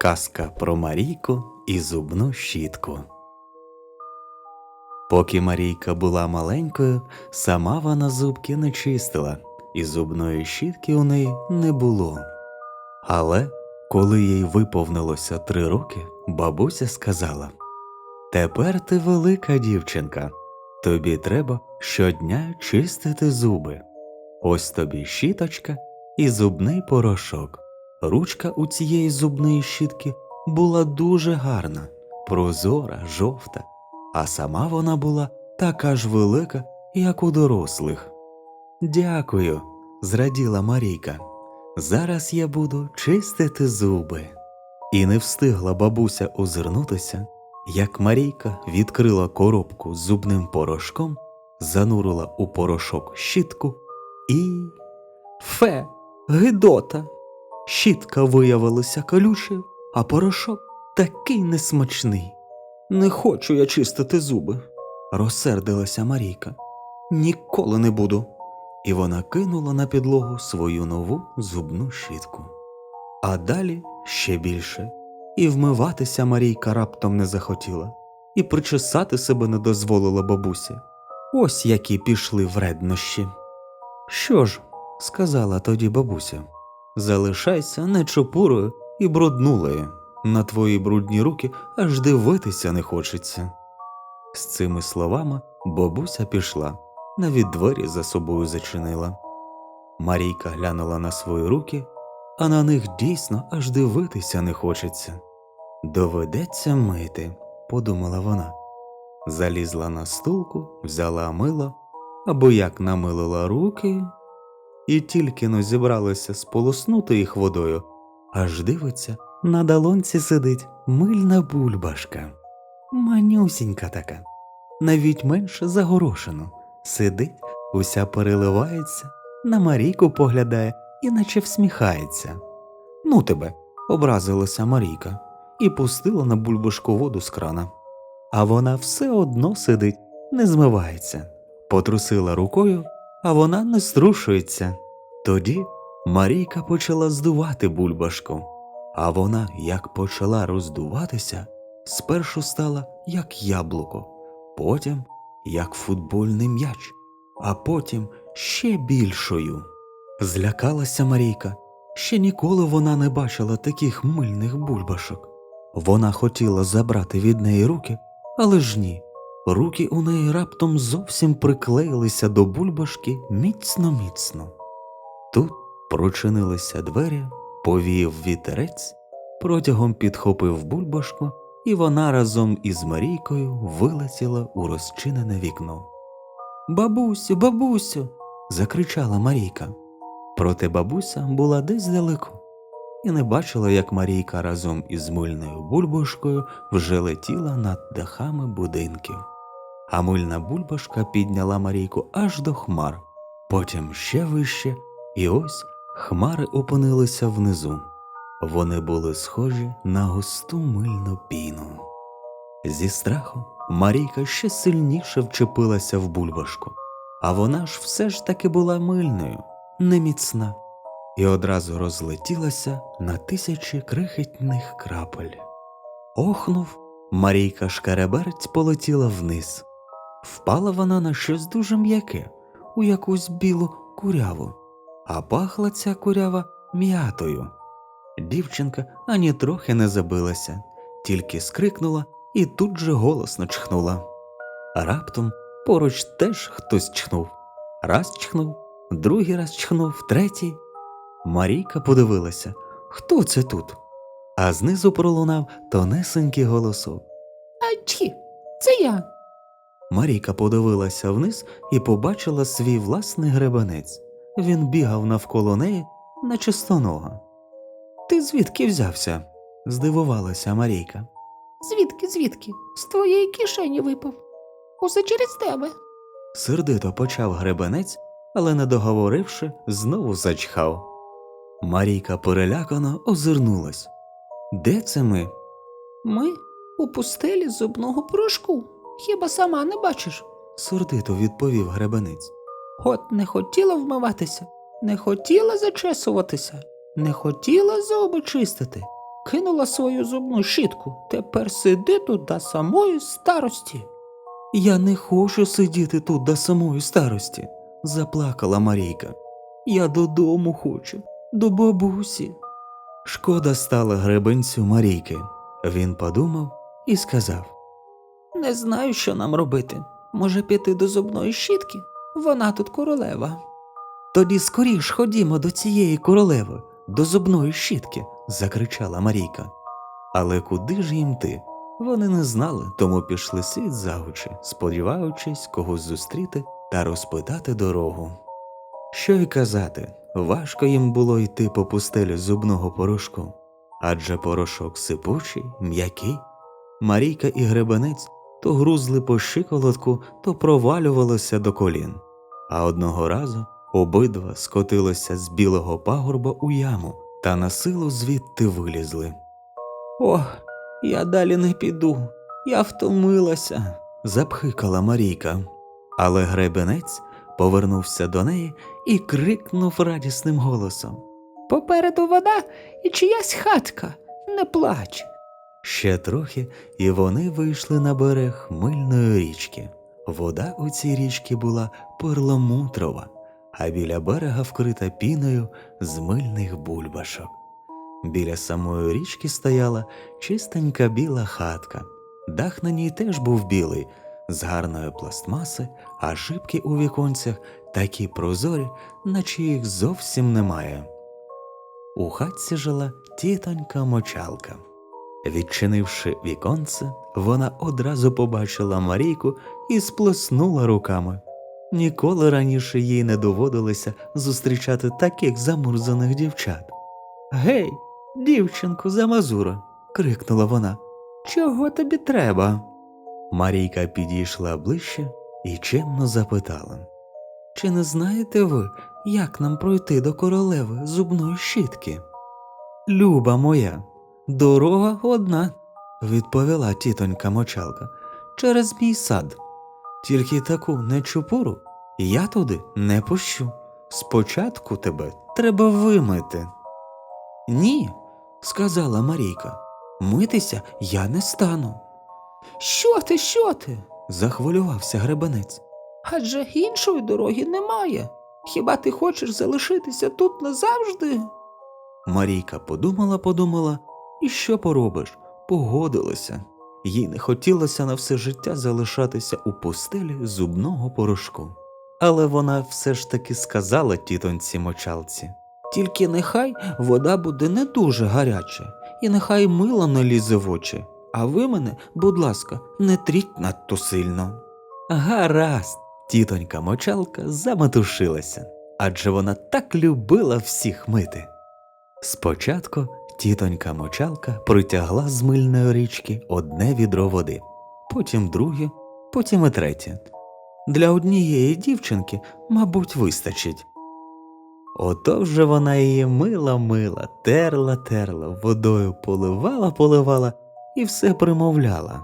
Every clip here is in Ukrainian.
Казка про Марійку і зубну щітку. Поки Марійка була маленькою, сама вона зубки не чистила, і зубної щітки у неї не було. Але коли їй виповнилося три роки, бабуся сказала Тепер ти велика дівчинка, тобі треба щодня чистити зуби. Ось тобі щіточка і зубний порошок. Ручка у цієї зубної щітки була дуже гарна, прозора, жовта, а сама вона була така ж велика, як у дорослих. Дякую, зраділа Марійка. Зараз я буду чистити зуби. І не встигла бабуся озирнутися, як Марійка відкрила коробку з зубним порошком, занурила у порошок щітку і. Фе, гидота! Щітка виявилася колючою, а порошок такий несмачний. Не хочу я чистити зуби, розсердилася Марійка. Ніколи не буду. І вона кинула на підлогу свою нову зубну щітку. А далі ще більше. І вмиватися Марійка раптом не захотіла, і причесати себе не дозволила бабуся. Ось які пішли вреднощі. Що ж, сказала тоді бабуся, залишайся нечопурою і бруднулею. На твої брудні руки аж дивитися не хочеться. З цими словами бабуся пішла, навіть двері за собою зачинила. Марійка глянула на свої руки, а на них дійсно аж дивитися не хочеться. Доведеться мити, подумала вона. Залізла на стулку, взяла мило, або як намилила руки, і тільки но зібралася сполоснути їх водою, аж дивиться, на долонці сидить мильна бульбашка. Манюсінька така, навіть менше загорошену, сидить, уся переливається, на Марійку поглядає і наче всміхається. Ну тебе, образилася Марійка і пустила на бульбашку воду з крана. А вона все одно сидить, не змивається, потрусила рукою, а вона не струшується. Тоді Марійка почала здувати бульбашку, а вона, як почала роздуватися, спершу стала як яблуко, потім як футбольний м'яч, а потім ще більшою. Злякалася Марійка. Ще ніколи вона не бачила таких мильних бульбашок. Вона хотіла забрати від неї руки, але ж ні. Руки у неї раптом зовсім приклеїлися до бульбашки міцно-міцно. Тут прочинилися двері, повіяв вітерець, протягом підхопив бульбашку, і вона разом із Марійкою вилетіла у розчинене вікно. Бабусю, бабусю. закричала Марійка. Проте бабуся була десь далеко і не бачила, як Марійка разом із мильною бульбашкою вже летіла над дахами будинків. А мильна бульбашка підняла Марійку аж до хмар, потім ще вище, і ось хмари опинилися внизу. Вони були схожі на густу мильну піну. Зі страху Марійка ще сильніше вчепилася в бульбашку, а вона ж все ж таки була мильною, неміцна, і одразу розлетілася на тисячі крихітних крапель. Охнув, Марійка шкереберець полетіла вниз. Впала вона на щось дуже м'яке, у якусь білу куряву, а пахла ця курява м'ятою. Дівчинка ані трохи не забилася, тільки скрикнула і тут же голосно чхнула. Раптом поруч теж хтось чхнув. Раз чхнув, другий раз чхнув, третій. Марійка подивилася, хто це тут? А знизу пролунав тонесенький голосок. Ачі, це я. Марійка подивилася вниз і побачила свій власний гребенець. Він бігав навколо неї, наче стонога. Ти звідки взявся? здивувалася Марійка. Звідки, звідки? З твоєї кишені випав. Усе через тебе. Сердито почав гребенець, але, не договоривши, знову зачхав. Марійка перелякано озирнулась. Де це ми? Ми у пустелі зубного порошку. Хіба сама не бачиш? сердито відповів гребенець. От не хотіла вмиватися, не хотіла зачесуватися, не хотіла зуби чистити. кинула свою зубну щітку. Тепер сиди тут до самої старості. Я не хочу сидіти тут до самої старості, заплакала Марійка. Я додому хочу, до бабусі. Шкода стала гребенцю Марійки. Він подумав і сказав: Не знаю, що нам робити. Може піти до зубної щітки? Вона тут королева. Тоді скоріш ходімо до цієї королеви, до зубної щітки, закричала Марійка. Але куди ж їм ти? Вони не знали, тому пішли світ за сподіваючись когось зустріти та розпитати дорогу. Що й казати, важко їм було йти по пустелі зубного порошку, адже порошок сипучий, м'який. Марійка і гребенець то грузли по щиколотку, то провалювалося до колін. А одного разу обидва скотилися з білого пагорба у яму та на силу звідти вилізли. Ох, я далі не піду. Я втомилася. Запхикала Марійка, але гребенець повернувся до неї і крикнув радісним голосом. Попереду вода і чиясь хатка. Не плач. Ще трохи, і вони вийшли на берег мильної річки. Вода у цій річці була перламутрова, а біля берега вкрита піною з мильних бульбашок. Біля самої річки стояла чистенька біла хатка. Дах на ній теж був білий, з гарної пластмаси, а шибки у віконцях такі прозорі, наче їх зовсім немає. У хатці жила тітонька мочалка. Відчинивши віконце, вона одразу побачила Марійку і сплеснула руками. Ніколи раніше їй не доводилося зустрічати таких замурзаних дівчат. Гей, дівчинку замазура, крикнула вона. Чого тобі треба? Марійка підійшла ближче і чемно запитала. Чи не знаєте ви, як нам пройти до королеви зубної щітки? Люба моя, дорога одна, відповіла тітонька мочалка, через мій сад. Тільки таку нечупуру я туди не пущу. Спочатку тебе треба вимити. Ні, сказала Марійка, митися я не стану. Що ти, що ти? Захвилювався гребенець. Адже іншої дороги немає. Хіба ти хочеш залишитися тут назавжди? Марійка подумала, подумала, і що поробиш? Погодилася. Їй не хотілося на все життя залишатися у постелі зубного порошку. Але вона все ж таки сказала тітоньці мочалці. Тільки нехай вода буде не дуже гаряча, і нехай мило не лізе в очі. А ви мене, будь ласка, не тріть надто сильно. Гаразд, тітонька мочалка заметушилася, адже вона так любила всіх мити. Спочатку тітонька мочалка притягла з мильної річки одне відро води, потім друге, потім і третє. Для однієї дівчинки, мабуть, вистачить. Ото вже вона її мила мила, терла терла, водою поливала поливала і все примовляла.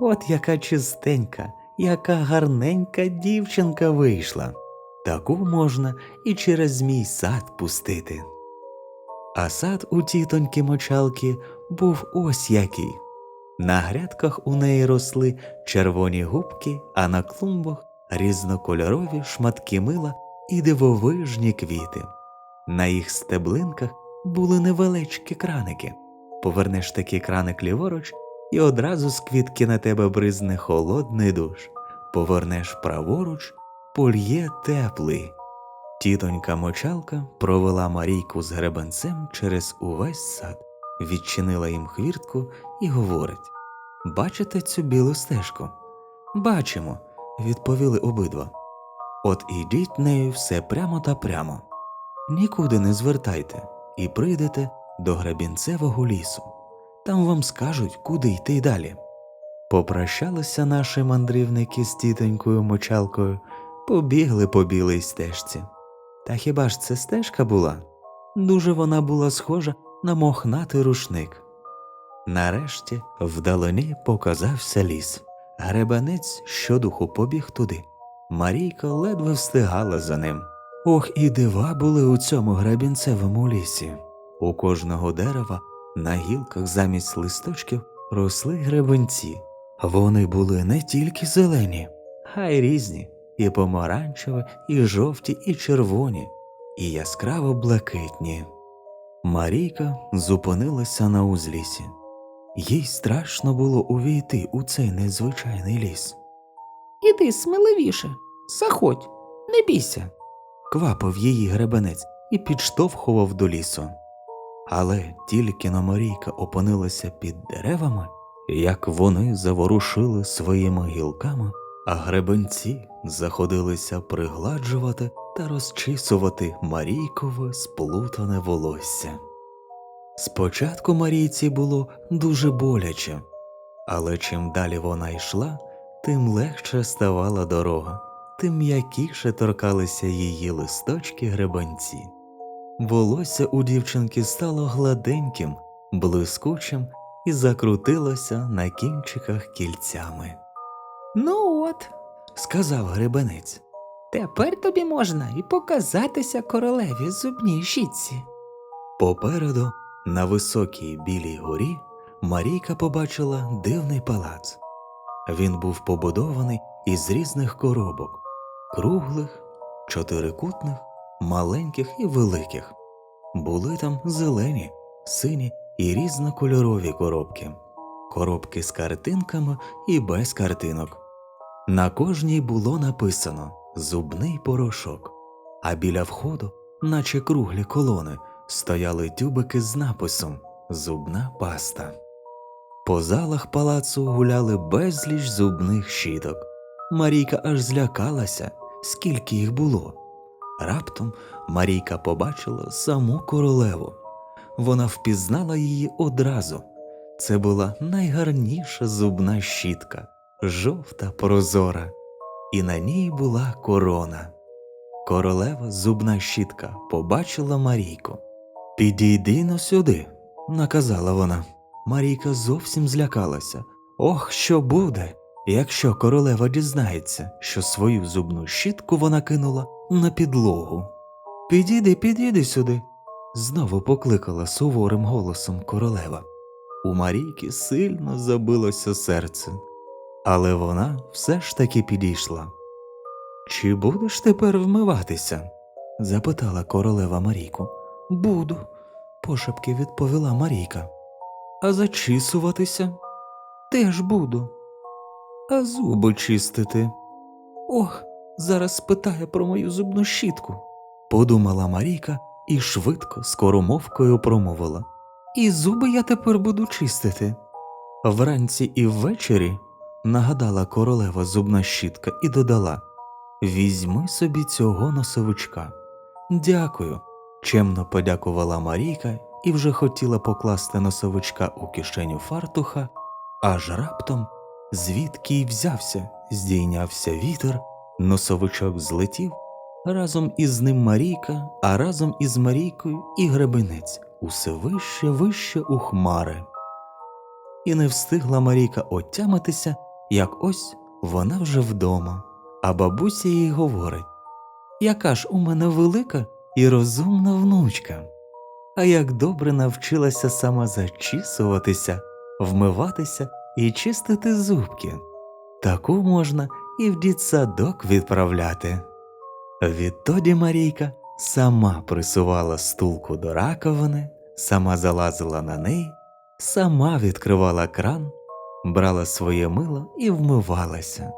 От яка чистенька, яка гарненька дівчинка вийшла. Таку можна і через мій сад пустити. А сад у тітоньки мочалки був ось який. На грядках у неї росли червоні губки, а на клумбах різнокольорові шматки мила і дивовижні квіти. На їх стеблинках були невеличкі краники. Повернеш такий краник ліворуч, і одразу з квітки на тебе бризне холодний душ. Повернеш праворуч, польє теплий. Тітонька мочалка провела Марійку з гребенцем через увесь сад, відчинила їм хвіртку і говорить Бачите цю білу стежку? Бачимо, відповіли обидва. От ідіть нею все прямо та прямо. Нікуди не звертайте і прийдете до гребінцевого лісу. Там вам скажуть, куди йти далі. Попрощалися наші мандрівники з тітонькою мочалкою, побігли по білій стежці. Та хіба ж це стежка була? Дуже вона була схожа на мохнатий рушник. Нарешті вдалині показався ліс. Гребанець щодуху побіг туди. Марійка ледве встигала за ним. Ох, і дива були у цьому гребінцевому лісі. У кожного дерева На гілках замість листочків росли гребенці. Вони були не тільки зелені, а й різні, і помаранчеві, і жовті, і червоні, і яскраво блакитні. Марійка зупинилася на узлісі. Їй страшно було увійти у цей незвичайний ліс. Іди сміливіше, заходь, не бійся. Квапив її гребенець і підштовхував до лісу. Але тільки но Марійка опинилася під деревами, як вони заворушили своїми гілками, а гребенці заходилися пригладжувати та розчісувати Марійкове сплутане волосся. Спочатку Марійці було дуже боляче, але чим далі вона йшла, тим легше ставала дорога, тим м'якіше торкалися її листочки гребенці. Волосся у дівчинки стало гладеньким, блискучим і закрутилося на кінчиках кільцями. Ну от, Сказав гребенець. тепер тобі можна і показатися королеві зубній щітці. Попереду, на високій білій горі, Марійка побачила дивний палац. Він був побудований із різних коробок круглих, чотирикутних, маленьких і великих. Були там зелені, сині і різнокольорові коробки, коробки з картинками і без картинок. На кожній було написано зубний порошок, а біля входу, наче круглі колони, стояли тюбики з написом Зубна паста. По залах палацу гуляли безліч зубних щіток. Марійка аж злякалася, скільки їх було. Раптом Марійка побачила саму королеву. Вона впізнала її одразу. Це була найгарніша зубна щітка, жовта прозора, і на ній була корона. Королева зубна щітка побачила Марійку. Підійди но сюди, наказала вона. Марійка зовсім злякалася. Ох, що буде, якщо королева дізнається, що свою зубну щітку вона кинула на підлогу. Підійди, підійди сюди, знову покликала суворим голосом королева. У Марійки сильно забилося серце, але вона все ж таки підійшла. Чи будеш тепер вмиватися? запитала королева Марійку. Буду, пошепки відповіла Марійка. А зачісуватися? Теж буду. А зуби чистити. Ох, зараз спитає про мою зубну щітку, подумала Марійка і швидко, скоромовкою промовила. І зуби я тепер буду чистити. Вранці і ввечері, нагадала королева зубна щітка і додала Візьми собі цього носовичка. Дякую. Чемно подякувала Марійка і вже хотіла покласти носовичка у кишеню фартуха, аж раптом, звідки й взявся, здійнявся вітер, носовичок злетів, разом із ним Марійка, а разом із Марійкою і гребенець усе вище вище у хмари. І не встигла Марійка отямитися, як ось вона вже вдома, а бабуся їй говорить Яка ж у мене велика і розумна внучка. А як добре навчилася сама зачісуватися, вмиватися і чистити зубки. Таку можна і в дітсадок відправляти. Відтоді Марійка сама присувала стулку до раковини, сама залазила на неї, сама відкривала кран, брала своє мило і вмивалася,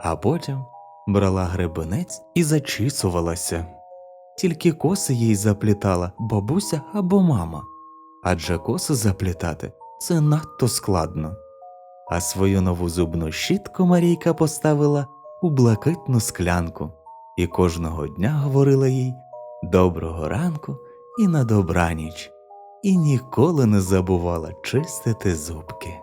а потім брала гребенець і зачісувалася. Тільки коси їй заплітала бабуся або мама, адже коси заплітати це надто складно. А свою нову зубну щітку Марійка поставила у блакитну склянку і кожного дня говорила їй доброго ранку і на добраніч, і ніколи не забувала чистити зубки.